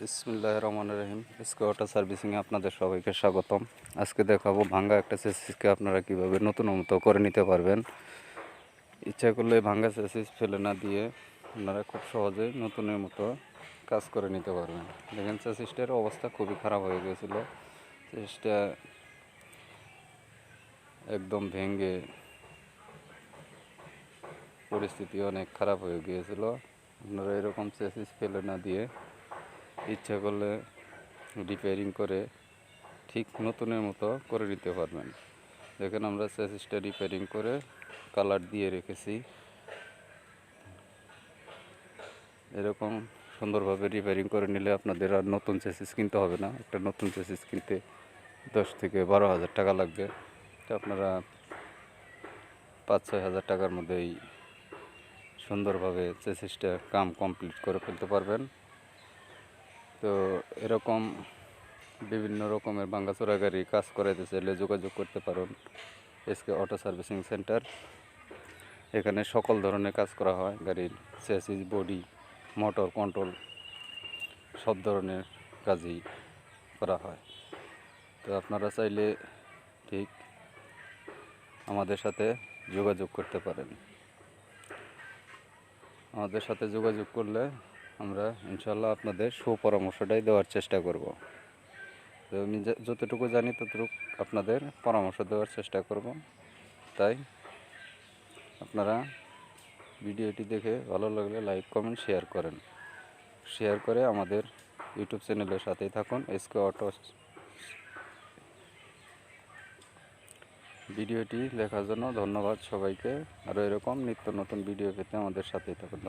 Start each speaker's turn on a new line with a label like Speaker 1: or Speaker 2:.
Speaker 1: বিসমুল্লাহ রহমান রহিম। এসকে অটো সার্ভিসিংয়ে আপনাদের সবাইকে স্বাগতম। আজকে দেখাবো ভাঙ্গা একটা চেসিসকে আপনারা কীভাবে নতুন মতো করে নিতে পারবেন। ইচ্ছা করলে ভাঙ্গা চেসিস ফেলে না দিয়ে আপনারা খুব সহজেই নতুনের মতো কাজ করে নিতে পারবেন। দেখেন চেসিসটার অবস্থা খুবই খারাপ হয়ে গিয়েছিল চেসিসটা একদম ভেঙে পরিস্থিতি অনেক খারাপ হয়ে গিয়েছিল। আপনারা এরকম চেসিস ফেলে না দিয়ে ইচ্ছা করলে রিপেয়ারিং করে ঠিক নতুনের মতো করে নিতে পারবেন। দেখেন আমরা চেসিসটা রিপেয়ারিং করে কালার দিয়ে রেখেছি। এরকম সুন্দরভাবে রিপেয়ারিং করে নিলে আপনাদের আর নতুন চেসিস কিনতে হবে না। একটা নতুন চেসিস কিনতে দশ থেকে বারো হাজার টাকা লাগবে। তো আপনারা পাঁচ, ছয় হাজার টাকার মধ্যেই সুন্দরভাবে চেসিসটা কাম কমপ্লিট করে ফেলতে পারবেন। তো এরকম বিভিন্ন রকমের ভাঙ্গাচোরা গাড়ি কাজ করাইতে চাইলে যোগাযোগ করতে পারেন। SK auto servicing centre. এখানে সকল ধরনের কাজ করা হয়, গাড়ির চেসিস বডি মোটর কন্ট্রোল সব ধরনের কাজই করা হয়। তো আপনারা চাইলে ঠিক আমাদের সাথে যোগাযোগ করতে পারেন। আমাদের সাথে যোগাযোগ করলে আমরা ইনশাল্লাহ আপনাদের সুপরামর্শটাই দেওয়ার চেষ্টা করব। তো আমি যতটুকু জানি ততটুকু আপনাদের পরামর্শ দেওয়ার চেষ্টা করব। তাই আপনারা ভিডিওটি দেখে ভালো লাগলে লাইক, কমেন্ট, শেয়ার করেন। শেয়ার করে আমাদের ইউটিউব চ্যানেলের সাথেই থাকুন, এসকে অটো ভিডিওটি দেখার জন্য ধন্যবাদ সবাইকে। আরও এরকম নিত্য নতুন ভিডিও পেতে আমাদের সাথেই থাকুন।